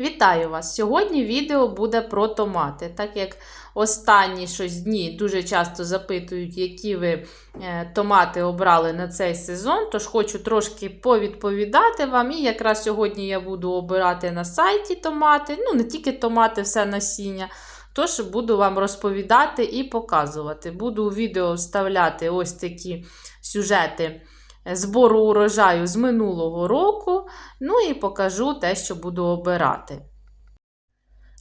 Вітаю вас! Сьогодні відео буде про томати. Так як останні щось дні дуже часто запитують, які ви е, томати обрали на цей сезон, тож хочу трошки повідповідати вам. І якраз сьогодні я буду обирати на сайті томати, ну не тільки томати, все насіння. Тож буду вам розповідати і показувати. Буду у відео вставляти ось такі сюжети збору урожаю з минулого року. Ну і покажу те, що буду обирати.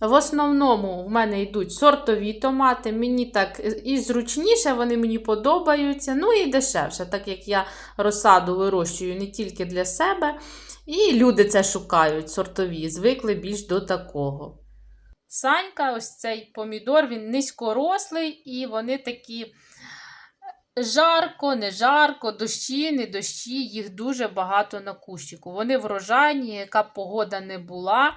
В основному в мене йдуть сортові томати. Мені так і зручніше, вони мені подобаються, ну і дешевше, так як я розсаду вирощую не тільки для себе. І люди це шукають, сортові, звикли більш до такого. Санька, ось цей помідор, він низькорослий, і вони такі жарко, не жарко, дощі, не дощі, їх дуже багато на кущику. Вони врожайні, яка погода не була.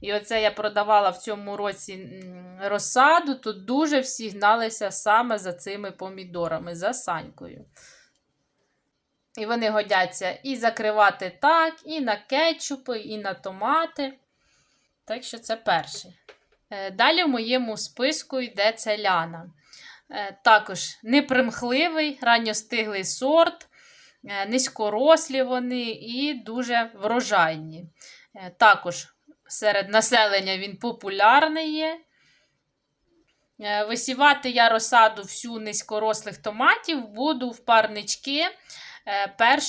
І оце я продавала в цьому році розсаду, тут дуже всі гналися саме за цими помідорами, за санькою. І вони годяться і закривати так, і на кетчупи, і на томати. Так що це перший. Далі в моєму списку йде целяна. Також непримхливий, ранньостиглий сорт, низькорослі вони і дуже врожайні. Також серед населення він популярний є. Висівати я розсаду всю низькорослих томатів буду в парнички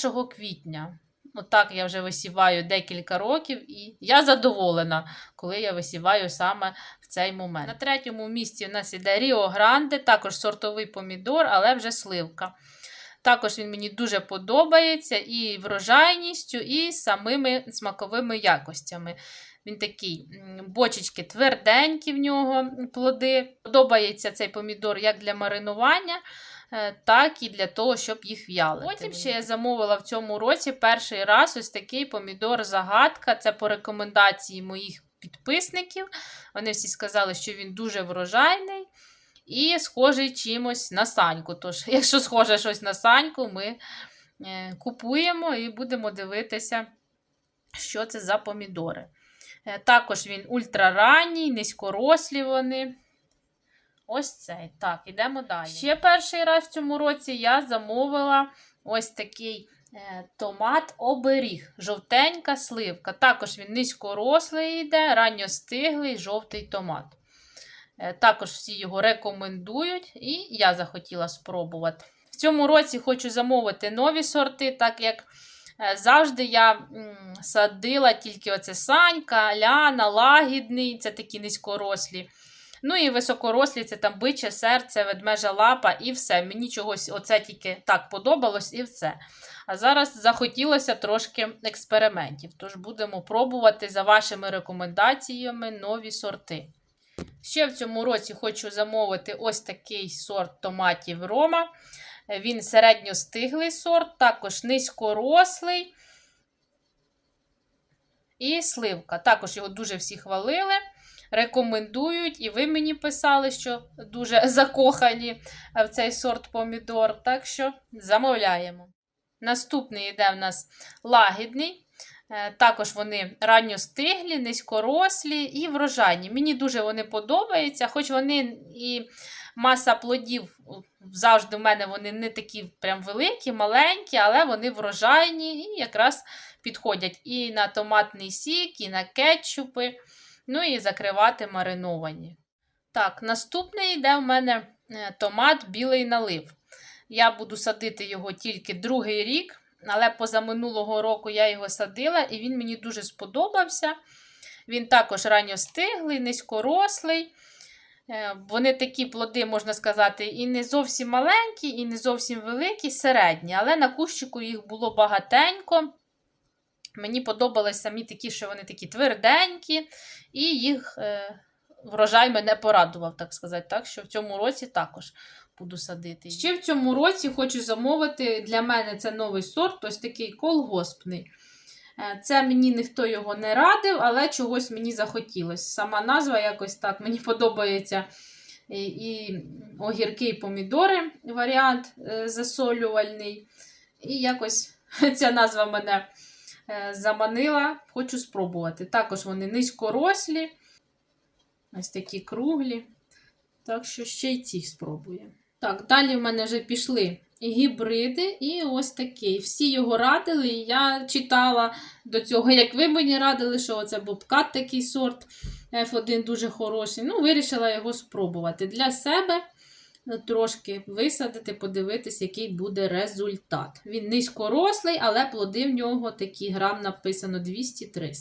1 квітня. Отак я вже висіваю декілька років, і я задоволена, коли я висіваю саме цей момент. На третьому місці у нас іде Ріо Гранде, також сортовий помідор, але вже сливка. Також він мені дуже подобається і врожайністю, і самими смаковими якостями. Він такий бочечки тверденькі в нього плоди. Подобається цей помідор як для маринування, так і для того, щоб їх в'ялити. Потім ще я замовила в цьому році перший раз ось такий помідор-загадка. Це по рекомендації моїх підписників. Вони всі сказали, що він дуже врожайний і схожий чимось на саньку. Тож, якщо схоже щось на саньку, ми купуємо і будемо дивитися, що це за помідори. Також він ультраранній, низькорослі вони. Ось цей. Так, йдемо далі. Ще перший раз в цьому році я замовила ось такий е, томат оберіг. Жовтенька сливка. Також він низькорослий йде, ранньостиглий жовтий томат. Е, також всі його рекомендують, і я захотіла спробувати. В цьому році хочу замовити нові сорти, так як. Завжди я садила тільки оце санька, ляна, лагідний, це такі низькорослі. Ну і високорослі це там биче серце, ведмежа лапа і все. Мені чогось оце тільки так подобалось і все. А зараз захотілося трошки експериментів. Тож будемо пробувати за вашими рекомендаціями нові сорти. Ще в цьому році хочу замовити ось такий сорт томатів Рома. Він середньостиглий сорт, також низькорослий і сливка. Також його дуже всі хвалили, рекомендують, і ви мені писали, що дуже закохані в цей сорт помідор. Так що замовляємо. Наступний йде в нас лагідний. Також вони ранньостиглі, низькорослі і врожайні. Мені дуже вони подобаються, хоч вони і маса плодів завжди в мене вони не такі прям великі, маленькі, але вони врожайні і якраз підходять і на томатний сік, і на кетчупи, ну і закривати мариновані. Так, наступний йде в мене е, томат білий налив. Я буду садити його тільки другий рік, але позаминулого року я його садила, і він мені дуже сподобався. Він також ранньостиглий, низькорослий. Е, вони такі плоди, можна сказати, і не зовсім маленькі, і не зовсім великі, середні. Але на кущику їх було багатенько. Мені подобались самі такі, що вони такі тверденькі, і їх е, врожай мене порадував, так сказати. Так що в цьому році також буду садити. Ще в цьому році хочу замовити для мене це новий сорт, ось такий колгоспний. Е, це мені ніхто його не радив, але чогось мені захотілося. Сама назва якось так мені подобається і, і огірки, і помідори варіант е, засолювальний. І якось ця назва мене заманила, хочу спробувати. Також вони низькорослі, ось такі круглі. Так що ще й ці спробую. Так, далі в мене вже пішли гібриди, і ось такий. Всі його радили. і Я читала до цього, як ви мені радили, що це бобкат такий сорт F1 дуже хороший. Ну, вирішила його спробувати для себе. Трошки висадити, подивитись, який буде результат. Він низькорослий, але плоди в нього такі грам написано 200-300.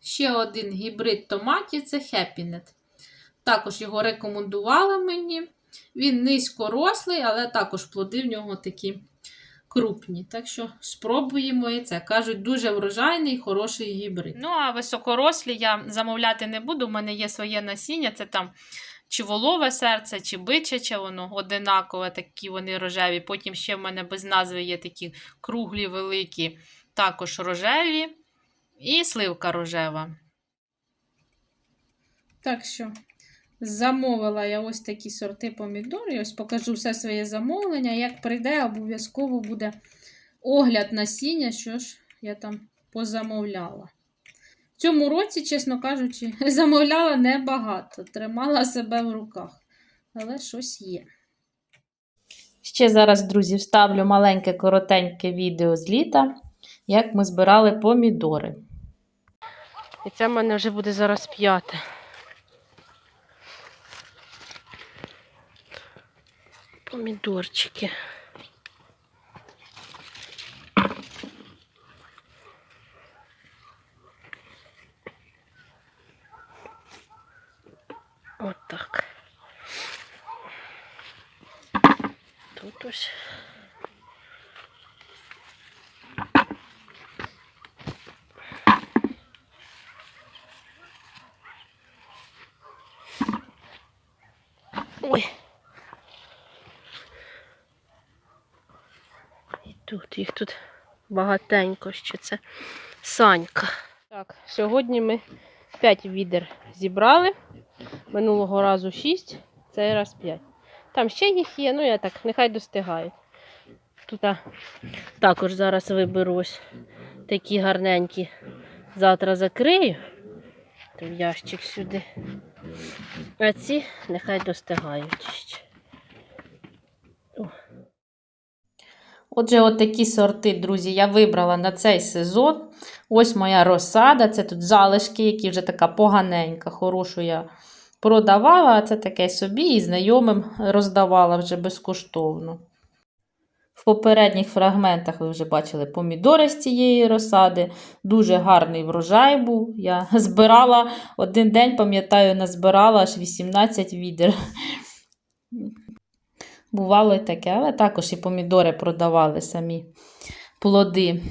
Ще один гібрид томатів це Happynet. Також його рекомендували мені. Він низькорослий, але також плоди в нього такі крупні. Так що спробуємо і це. Кажуть, дуже врожайний, хороший гібрид. Ну, а високорослі я замовляти не буду. У мене є своє насіння, це там чи волове серце, чи бичаче, воно одинакове, такі вони рожеві. Потім ще в мене без назви є такі круглі, великі, також рожеві. І сливка рожева. Так що замовила я ось такі сорти помідорів. Ось покажу все своє замовлення. Як прийде, обов'язково буде огляд насіння, що ж я там позамовляла. В цьому році, чесно кажучи, замовляла небагато, тримала себе в руках. Але щось є. Ще зараз, друзі, вставлю маленьке коротеньке відео з літа, як ми збирали помідори. І це в мене вже буде зараз п'яте. Помідорчики. От так. Тут ось. Ой. І тут, їх тут багатенько ще це санька. Так, сьогодні ми 5 відер зібрали. Минулого разу 6, цей раз 5. Там ще їх є, ну я так, нехай достигають. Тут також зараз виберу ось такі гарненькі. Завтра закрию. В ящик сюди. А ці нехай достигають ще. Отже, от такі сорти, друзі, я вибрала на цей сезон. Ось моя розсада. Це тут залишки, які вже така поганенька, хорошу я продавала, а це таке собі і знайомим роздавала вже безкоштовно. В попередніх фрагментах ви вже бачили помідори з цієї розсади. Дуже гарний врожай був. Я збирала один день, пам'ятаю, назбирала аж 18 відер. Бувало і таке, але також і помідори продавали самі плоди.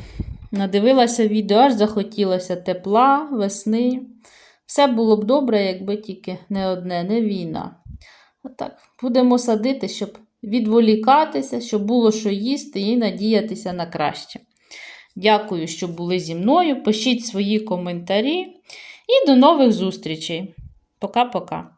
Надивилася відео, аж захотілося тепла, весни. Все було б добре, якби тільки не одне, не війна. Отак, будемо садити, щоб відволікатися, щоб було що їсти і надіятися на краще. Дякую, що були зі мною. Пишіть свої коментарі і до нових зустрічей. Пока-пока.